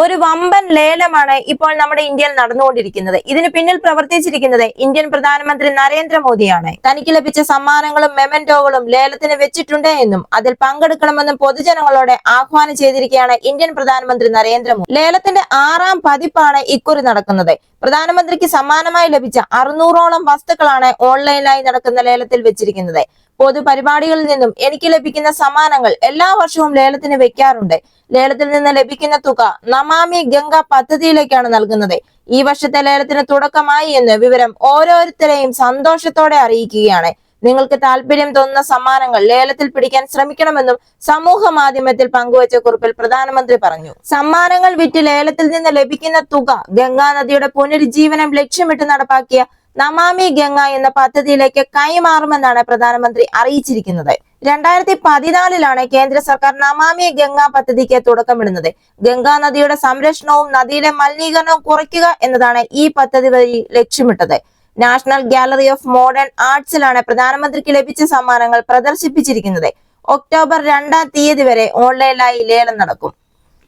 ഒരു വമ്പൻ ലേലമാണ് ഇപ്പോൾ നമ്മുടെ ഇന്ത്യയിൽ നടന്നുകൊണ്ടിരിക്കുന്നത്. ഇതിന് പിന്നിൽ പ്രവർത്തിച്ചിരിക്കുന്നത് ഇന്ത്യൻ പ്രധാനമന്ത്രി നരേന്ദ്രമോദിയാണ്. തനിക്ക് ലഭിച്ച സമ്മാനങ്ങളും മെമന്റോകളും ലേലത്തിന് വെച്ചിട്ടുണ്ട് എന്നും അതിൽ പങ്കെടുക്കണമെന്നും പൊതുജനങ്ങളോട് ആഹ്വാനം ചെയ്തിരിക്കുകയാണ് ഇന്ത്യൻ പ്രധാനമന്ത്രി നരേന്ദ്രമോദി. ലേലത്തിന്റെ ആറാം പതിപ്പാണ് ഇക്കുറി നടക്കുന്നത്. പ്രധാനമന്ത്രിക്ക് സമ്മാനമായി ലഭിച്ച അറുന്നൂറോളം വസ്തുക്കളാണ് ഓൺലൈനായി നടക്കുന്ന ലേലത്തിൽ വെച്ചിരിക്കുന്നത്. പൊതുപരിപാടികളിൽ നിന്നും എനിക്ക് ലഭിക്കുന്ന സമ്മാനങ്ങൾ എല്ലാ വർഷവും ലേലത്തിന് വെക്കാറുണ്ട്. ലേലത്തിൽ നിന്ന് ലഭിക്കുന്ന തുക നമാമി ഗംഗ പദ്ധതിയിലേക്കാണ് നൽകുന്നത്. ഈ വർഷത്തെ ലേലത്തിന് തുടക്കമായി എന്ന് വിവരം ഓരോരുത്തരെയും സന്തോഷത്തോടെ അറിയിക്കുകയാണ്. നിങ്ങൾക്ക് താല്പര്യം തോന്നുന്ന സമ്മാനങ്ങൾ ലേലത്തിൽ പിടിക്കാൻ ശ്രമിക്കണമെന്നും സമൂഹ മാധ്യമത്തിൽ പങ്കുവച്ച കുറിപ്പിൽ പ്രധാനമന്ത്രി പറഞ്ഞു. സമ്മാനങ്ങൾ വിറ്റ് ലേലത്തിൽ നിന്ന് ലഭിക്കുന്ന തുക ഗംഗാ നദിയുടെ പുനരുജ്ജീവനം ലക്ഷ്യമിട്ട് നടപ്പാക്കിയ നമാമി ഗംഗ എന്ന പദ്ധതിയിലേക്ക് കൈമാറുമെന്നാണ് പ്രധാനമന്ത്രി അറിയിച്ചിരിക്കുന്നത്. രണ്ടായിരത്തി പതിനാലിലാണ് കേന്ദ്ര സർക്കാർ നമാമി ഗംഗ പദ്ധതിക്ക് തുടക്കമിടുന്നത്. ഗംഗാ നദിയുടെ സംരക്ഷണവും നദിയിലെ മലിനീകരണവും കുറയ്ക്കുക എന്നതാണ് ഈ പദ്ധതി വഴി ലക്ഷ്യമിട്ടത്. നാഷണൽ ഗാലറി ഓഫ് മോഡേൺ ആർട്സിലാണ് പ്രധാനമന്ത്രിക്ക് ലഭിച്ച സമ്മാനങ്ങൾ പ്രദർശിപ്പിച്ചിരിക്കുന്നത്. ഒക്ടോബർ രണ്ടാം തീയതി വരെ ഓൺലൈനായി ലേലം നടക്കും.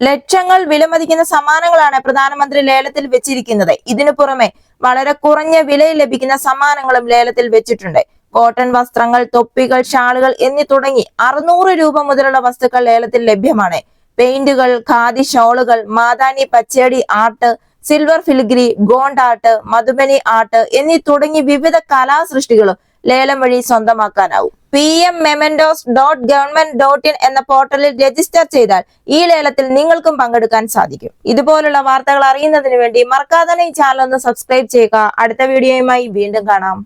ലക്ഷങ്ങൾ വിലമതിക്കുന്ന സമ്മാനങ്ങളാണ് പ്രധാനമന്ത്രി ലേലത്തിൽ വെച്ചിരിക്കുന്നത്. ഇതിനു പുറമെ വളരെ കുറഞ്ഞ വിലയിൽ ലഭിക്കുന്ന സമ്മാനങ്ങളും ലേലത്തിൽ വെച്ചിട്ടുണ്ട്. കോട്ടൺ വസ്ത്രങ്ങൾ തൊപ്പികൾ ഷാളുകൾ എന്നീ തുടങ്ങി അറുന്നൂറ് രൂപ മുതലുള്ള വസ്തുക്കൾ ലേലത്തിൽ ലഭ്യമാണ്. പെയിന്റുകൾ khadi ഷോളുകൾ Matani Pachedi art silver filigree Gond art Madhubani art എന്നീ തുടങ്ങി വിവിധ കലാസൃഷ്ടികളും ലേലം വഴി സ്വന്തമാക്കാനാവും. P M mementos dot government dot in എന്ന പോർട്ടലിൽ രജിസ്റ്റർ ചെയ്താൽ ഈ ലേലത്തിൽ നിങ്ങൾക്കും പങ്കെടുക്കാൻ സാധിക്കും. ഇതുപോലുള്ള വാർത്തകൾ അറിയുന്നതിന് വേണ്ടി മറക്കാതെ ഈ ചാനൽ ഒന്ന് സബ്സ്ക്രൈബ് ചെയ്യുക. അടുത്ത വീഡിയോയുമായി വീണ്ടും കാണാം.